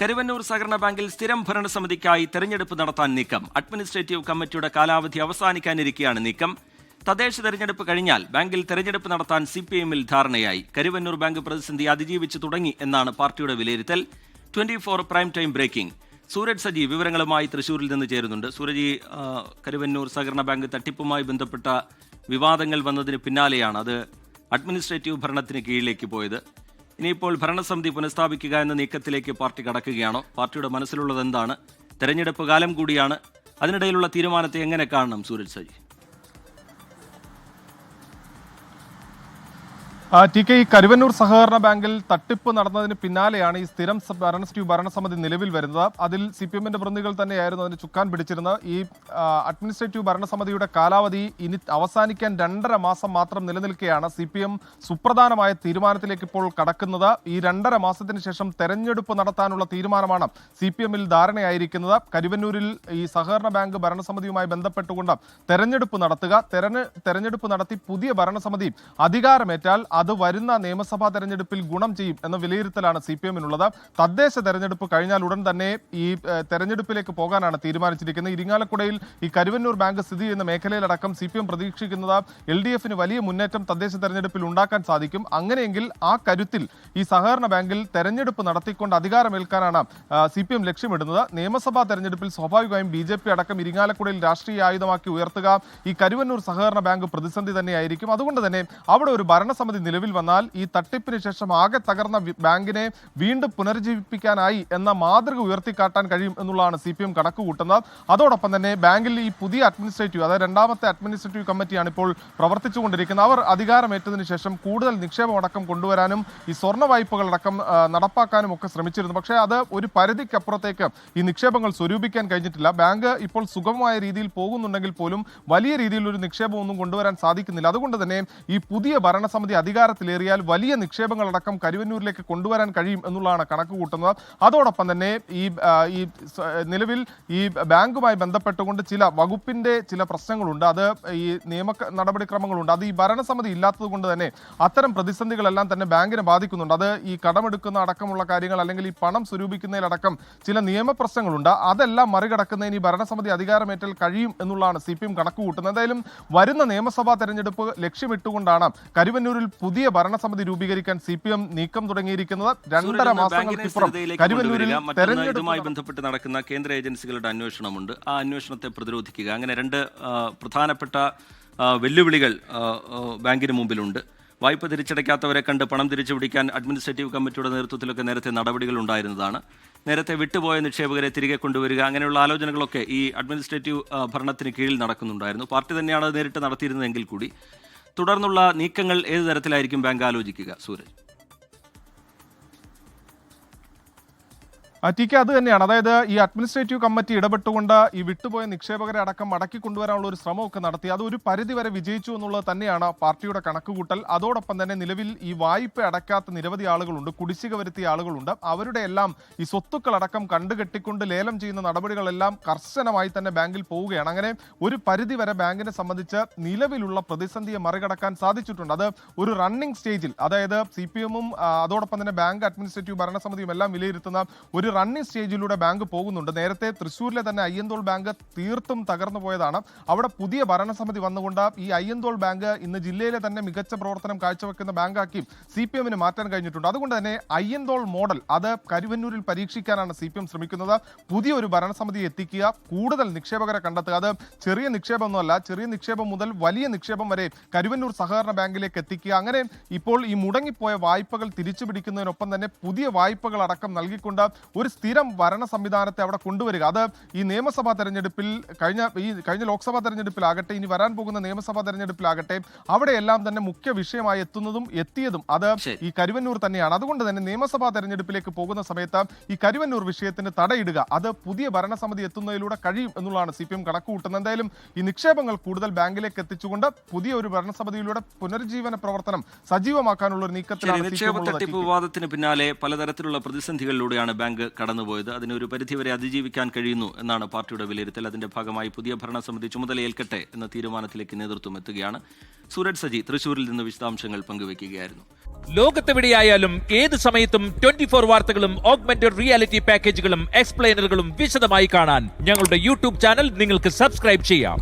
കരുവന്നൂർ സഹകരണ ബാങ്കിൽ സ്ഥിരം ഭരണസമിതിക്കായി തെരഞ്ഞെടുപ്പ് നടത്താൻ നീക്കം. അഡ്മിനിസ്ട്രേറ്റീവ് കമ്മിറ്റിയുടെ കാലാവധി അവസാനിക്കാനിരിക്കെയാണ് നീക്കം. തദ്ദേശ തെരഞ്ഞെടുപ്പ് കഴിഞ്ഞാൽ ബാങ്കിൽ തെരഞ്ഞെടുപ്പ് നടത്താൻ സി പി എമ്മിൽ ധാരണയായി. കരുവന്നൂർ ബാങ്ക് പ്രതിസന്ധി അതിജീവിച്ചു തുടങ്ങി എന്നാണ് പാർട്ടിയുടെ വിലയിരുത്തൽ. Twenty four prime time breaking. Sooraj Saji വിവരങ്ങളുമായി തൃശൂരിൽ നിന്ന് ചേരുന്നുണ്ട്. സൂരജ് കരുവന്നൂർ സഹകരണ ബാങ്ക് തട്ടിപ്പുമായി ബന്ധപ്പെട്ട വിവാദങ്ങൾ വന്നതിന് പിന്നാലെയാണ് അത് അഡ്മിനിസ്ട്രേറ്റീവ് ഭരണത്തിന് കീഴിലേക്ക് പോയത്. ഇനിയിപ്പോൾ ഭരണസമിതി പുനഃസ്ഥാപിക്കുക എന്ന നീക്കത്തിലേക്ക് പാർട്ടി കടക്കുകയാണോ? പാർട്ടിയുടെ മനസ്സിലുള്ളത് എന്താണ്? തെരഞ്ഞെടുപ്പ് കാലം കൂടിയാണ്. അതിനിടയിലുള്ള തീരുമാനത്തെ എങ്ങനെ കാണണം സൂരജ് സജി? ടി കെ ഈ കരുവന്നൂർ സഹകരണ ബാങ്കിൽ തട്ടിപ്പ് നടന്നതിന് പിന്നാലെയാണ് ഈ സ്ഥിരം ഭരണസമിതി നിലവിൽ വരുന്നത്. അതിൽ സി പി എമ്മിന്റെ പ്രതിനിധികൾ തന്നെയായിരുന്നു അതിന് ചുക്കാൻ പിടിച്ചിരുന്നത്. ഈ അഡ്മിനിസ്ട്രേറ്റീവ് ഭരണസമിതിയുടെ കാലാവധി ഇനി അവസാനിക്കാൻ രണ്ടര മാസം മാത്രം നിലനിൽക്കെയാണ് സി പി എം സുപ്രധാനമായ തീരുമാനത്തിലേക്ക് ഇപ്പോൾ കടക്കുന്നത്. ഈ രണ്ടര മാസത്തിന് ശേഷം തെരഞ്ഞെടുപ്പ് നടത്താനുള്ള തീരുമാനമാണ് സി പി എമ്മിൽ ധാരണയായിരിക്കുന്നത്. കരുവന്നൂരിൽ ഈ സഹകരണ ബാങ്ക് ഭരണസമിതിയുമായി ബന്ധപ്പെട്ടുകൊണ്ട് തെരഞ്ഞെടുപ്പ് നടത്തുക. തെരഞ്ഞെ തെരഞ്ഞെടുപ്പ് നടത്തി പുതിയ ഭരണസമിതി അധികാരമേറ്റാൽ അത് വരുന്ന നിയമസഭാ തെരഞ്ഞെടുപ്പിൽ ഗുണം ചെയ്യും എന്ന വിലയിരുത്തലാണ് സി പി എമ്മിനുള്ളത്. തദ്ദേശ തെരഞ്ഞെടുപ്പ് കഴിഞ്ഞാൽ ഉടൻ തന്നെ ഈ തെരഞ്ഞെടുപ്പിലേക്ക് പോകാനാണ് തീരുമാനിച്ചിരിക്കുന്നത്. ഇരിങ്ങാലക്കുടയിൽ ഈ കരുവന്നൂർ ബാങ്ക് സ്ഥിതി ചെയ്യുന്ന മേഖലയിലടക്കം സി പി എം പ്രതീക്ഷിക്കുന്നത് എൽ ഡി എഫിന് വലിയ മുന്നേറ്റം തദ്ദേശ തെരഞ്ഞെടുപ്പിൽ ഉണ്ടാക്കാൻ സാധിക്കും. അങ്ങനെയെങ്കിൽ ആ കരുത്തിൽ ഈ സഹകരണ ബാങ്കിൽ തെരഞ്ഞെടുപ്പ് നടത്തിക്കൊണ്ട് അധികാരമേൽക്കാനാണ് സി പി എം ലക്ഷ്യമിടുന്നത്. നിയമസഭാ തെരഞ്ഞെടുപ്പിൽ സ്വാഭാവികമായും ബി ജെ പി അടക്കം ഇരിങ്ങാലക്കുടയിൽ രാഷ്ട്രീയ ആയുധമാക്കി ഉയർത്തുക. ഈ കരുവന്നൂർ സഹകരണ ബാങ്ക് പ്രതിസന്ധി തന്നെയായിരിക്കും. അതുകൊണ്ട് തന്നെ അവിടെ ഒരു ഭരണസമിതി നിലവിൽ വന്നാൽ ഈ തട്ടിപ്പിന് ശേഷം ആകെ തകർന്ന ബാങ്കിനെ വീണ്ടും പുനരുജ്ജീവിപ്പിക്കാനായി എന്ന മാതൃക ഉയർത്തിക്കാട്ടാൻ കഴിയും എന്നുള്ളതാണ് സി പി എം കണക്ക് കൂട്ടുന്നത് അതോടൊപ്പം തന്നെ ബാങ്കിൽ ഈ പുതിയ അഡ്മിനിസ്ട്രേറ്റീവ് അതായത് രണ്ടാമത്തെ അഡ്മിനിസ്ട്രേറ്റീവ് കമ്മിറ്റിയാണ് ഇപ്പോൾ പ്രവർത്തിച്ചുകൊണ്ടിരിക്കുന്നത്. അവർ അധികാരമേറ്റതിന് ശേഷം കൂടുതൽ നിക്ഷേപം അടക്കം കൊണ്ടുവരാനും ഈ സ്വർണ വായ്പകളടക്കം നടപ്പാക്കാനും ഒക്കെ ശ്രമിച്ചിരുന്നു. പക്ഷേ അത് ഒരു പരിധിക്കപ്പുറത്തേക്ക് ഈ നിക്ഷേപങ്ങൾ സ്വരൂപിക്കാൻ കഴിഞ്ഞിട്ടില്ല. ബാങ്ക് ഇപ്പോൾ സുഗമമായ രീതിയിൽ പോകുന്നുണ്ടെങ്കിൽ പോലും വലിയ രീതിയിൽ ഒരു നിക്ഷേപമൊന്നും കൊണ്ടുവരാൻ സാധിക്കുന്നില്ല. അതുകൊണ്ട് തന്നെ ഈ പുതിയ ഭരണസമിതി അധികാരത്തിലേറിയാൽ വലിയ നിക്ഷേപങ്ങളടക്കം കരുവന്നൂരിലേക്ക് കൊണ്ടുവരാൻ കഴിയും എന്നുള്ളതാണ് കണക്ക് കൂട്ടുന്നത് അതോടൊപ്പം തന്നെ ഈ ഈ നിലവിൽ ഈ ബാങ്കുമായി ബന്ധപ്പെട്ടുകൊണ്ട് ചില വകുപ്പിന്റെ ചില പ്രശ്നങ്ങളുണ്ട്. അത് ഈ നിയമ നടപടിക്രമങ്ങളുണ്ട്. അത് ഈ ഭരണസമിതി ഇല്ലാത്തത് കൊണ്ട് തന്നെ അത്തരം പ്രതിസന്ധികളെല്ലാം തന്നെ ബാങ്കിനെ ബാധിക്കുന്നുണ്ട്. അത് ഈ കടമെടുക്കുന്ന അടക്കമുള്ള കാര്യങ്ങൾ അല്ലെങ്കിൽ ഈ പണം സ്വരൂപിക്കുന്നതിലടക്കം ചില നിയമപ്രശ്നങ്ങളുണ്ട് അതെല്ലാം മറികടക്കുന്നതിന് ഈ ഭരണസമിതി അധികാരമേറ്റാൽ കഴിയും എന്നുള്ളതാണ് സി പി എം കണക്ക് കൂട്ടുന്നത് എന്തായാലും വരുന്ന നിയമസഭാ തെരഞ്ഞെടുപ്പ് ലക്ഷ്യമിട്ടുകൊണ്ടാണ് കരുവന്നൂരിൽ പുതിയ ഭരണസമിതി രൂപീകരിക്കാൻ സി പി എം നീക്കം തുടങ്ങിയിരിക്കുന്നത് രണ്ടര മാസങ്ങൾക്കിപ്പുറം കരുവന്നൂരിൽ ബന്ധപ്പെട്ട് നടക്കുന്ന കേന്ദ്ര ഏജൻസികളുടെ അന്വേഷണമുണ്ട്. ആ അന്വേഷണത്തെ പ്രതിരോധിക്കുക. അങ്ങനെ രണ്ട് പ്രധാനപ്പെട്ട വെല്ലുവിളികൾ ബാങ്കിന് മുമ്പിലുണ്ട്. വായ്പ തിരിച്ചടയ്ക്കാത്തവരെ കണ്ട് പണം തിരിച്ചു പിടിക്കാൻ അഡ്മിനിസ്ട്രേറ്റീവ് കമ്മിറ്റിയുടെ നേതൃത്വത്തിലൊക്കെ നേരത്തെ നടപടികൾ ഉണ്ടായിരുന്നതാണ്. നേരത്തെ വിട്ടുപോയ നിക്ഷേപകരെ തിരികെ കൊണ്ടുവരിക. അങ്ങനെയുള്ള ആലോചനകളൊക്കെ ഈ അഡ്മിനിസ്ട്രേറ്റീവ് ഭരണത്തിന് കീഴിൽ നടക്കുന്നുണ്ടായിരുന്നു. പാർട്ടി തന്നെയാണ് നേരിട്ട് നടത്തിയിരുന്നതെങ്കിൽ കൂടി. തുടർന്നുള്ള നീക്കങ്ങൾ ഏത് തരത്തിലായിരിക്കും ബാങ്ക് ആലോചിക്കുക സൂരജ്? ടി കെ അത് തന്നെയാണ്. അതായത് ഈ അഡ്മിനിസ്ട്രേറ്റീവ് കമ്മിറ്റി ഇടപെട്ടുകൊണ്ട് ഈ വിട്ടുപോയ നിക്ഷേപകരെ അടക്കം മടക്കി കൊണ്ടുവരാനുള്ള ഒരു ശ്രമമൊക്കെ നടത്തി. അത് ഒരു പരിധി വരെ വിജയിച്ചു എന്നുള്ളത് തന്നെയാണ് പാർട്ടിയുടെ കണക്കുകൂട്ടൽ. അതോടൊപ്പം തന്നെ നിലവിൽ ഈ വായ്പ അടക്കാത്ത നിരവധി ആളുകളുണ്ട് കുടിശ്ശിക വരുത്തിയ ആളുകളുണ്ട്. അവരുടെ എല്ലാം ഈ സ്വത്തുക്കൾ അടക്കം കണ്ടുകെട്ടിക്കൊണ്ട് ലേലം ചെയ്യുന്ന നടപടികളെല്ലാം കർശനമായി തന്നെ ബാങ്കിൽ പോവുകയാണ്. അങ്ങനെ ഒരു പരിധി വരെ ബാങ്കിനെ സംബന്ധിച്ച് നിലവിലുള്ള പ്രതിസന്ധിയെ മറികടക്കാൻ സാധിച്ചിട്ടുണ്ട്. അത് ഒരു റണ്ണിംഗ് സ്റ്റേജിൽ അതായത് സി പി എമ്മും അതോടൊപ്പം തന്നെ ബാങ്ക് അഡ്മിനിസ്ട്രേറ്റീവ് ഭരണസമിതിയും എല്ലാം വിലയിരുത്തുന്ന ഒരു റണ്ണിംഗ് സ്റ്റേജിലൂടെ ബാങ്ക് പോകുന്നുണ്ട്. നേരത്തെ തൃശ്ശൂരിലെ തന്നെ അയ്യന്തോൾ ബാങ്ക് തീർത്തും തകർന്നു പോയതാണ്. അവിടെ പുതിയ ഭരണസമിതി വന്നുകൊണ്ട് ഈ അയ്യന്തോൾ ബാങ്ക് ഇന്ന് ജില്ലയിലെ തന്നെ മികച്ച പ്രവർത്തനം കാഴ്ചവെക്കുന്ന ബാങ്കാക്കി സി പി എമ്മിന് മാറ്റാൻ കഴിഞ്ഞിട്ടുണ്ട്. അതുകൊണ്ട് തന്നെ അയ്യന്തോൾ മോഡൽ അത് കരുവന്നൂരിൽ പരീക്ഷിക്കാനാണ് സി പി എം ശ്രമിക്കുന്നത്. പുതിയൊരു ഭരണസമിതി എത്തിക്കുക കൂടുതൽ നിക്ഷേപകരെ കണ്ടെത്തുക. അത് ചെറിയ നിക്ഷേപമൊന്നുമല്ല ചെറിയ നിക്ഷേപം മുതൽ വലിയ നിക്ഷേപം വരെ കരുവന്നൂർ സഹകരണ ബാങ്കിലേക്ക് എത്തിക്കുക. അങ്ങനെ ഇപ്പോൾ ഈ മുടങ്ങിപ്പോയ വായ്പകൾ തിരിച്ചു പിടിക്കുന്നതിനൊപ്പം തന്നെ പുതിയ വായ്പകൾ അടക്കം നൽകിക്കൊണ്ട് ഒരു സ്ഥിരം ഭരണ സംവിധാനത്തെ അവിടെ കൊണ്ടുവരിക. അത് ഈ നിയമസഭാ തെരഞ്ഞെടുപ്പിൽ കഴിഞ്ഞ ഈ കഴിഞ്ഞ ലോക്സഭാ തെരഞ്ഞെടുപ്പിലാകട്ടെ ഇനി വരാൻ പോകുന്ന നിയമസഭാ തെരഞ്ഞെടുപ്പിലാകട്ടെ അവിടെയെല്ലാം തന്നെ മുഖ്യ വിഷയമായി എത്തുന്നതും എത്തിയതും അത് ഈ കരുവന്നൂർ തന്നെയാണ്. അതുകൊണ്ട് തന്നെ നിയമസഭാ തെരഞ്ഞെടുപ്പിലേക്ക് പോകുന്ന സമയത്ത് ഈ കരുവന്നൂർ വിഷയത്തിന് തടയിടുക അത് പുതിയ ഭരണസമിതി എത്തുന്നതിലൂടെ കഴിയും എന്നുള്ളതാണ് സി പി എം കണക്ക് കൂട്ടുന്നത് എന്തായാലും ഈ നിക്ഷേപങ്ങൾ കൂടുതൽ ബാങ്കിലേക്ക് എത്തിച്ചുകൊണ്ട് പുതിയ ഒരു ഭരണസമിതിയിലൂടെ പുനരുജ്ജീവന പ്രവർത്തനം സജീവമാക്കാനുള്ള ഒരു നീക്കത്തിലാണ് നിക്ഷേപ തട്ടിപ്പ് വിവാദത്തിന് പിന്നാലെ പലതരത്തിലുള്ള പ്രതിസന്ധികളിലൂടെയാണ് ബാങ്ക് കടന്നുപോയത്. അതിനെ ഒരു പരിധിവരെ അതിജീവിക്കാൻ കഴിയുന്നു എന്നാണ് പാർട്ടിയുടെ വിലയിരുത്തൽ. അതിന്റെ ഭാഗമായി പുതിയ ഭരണസമിതി ചുമതലയേൽക്കട്ടെ എന്ന തീരുമാനത്തിലേക്ക് നേതൃത്വം എത്തുകയാണ്. സൂരജ് സജി തൃശൂരിൽ നിന്ന് വിശദാംശങ്ങൾ പങ്കുവയ്ക്കുകയായിരുന്നു ലോകത്തെവിടെയായാലും ഏത് സമയത്തും ട്വന്റി ഫോർ വാർത്തകളും ഓഗ്മെന്റഡ് റിയാലിറ്റി പാക്കേജുകളും എക്സ്പ്ലെയിനറുകളും വിശദമായി കാണാൻ ഞങ്ങളുടെ യൂട്യൂബ് ചാനൽ നിങ്ങൾക്ക് സബ്സ്ക്രൈബ് ചെയ്യാം.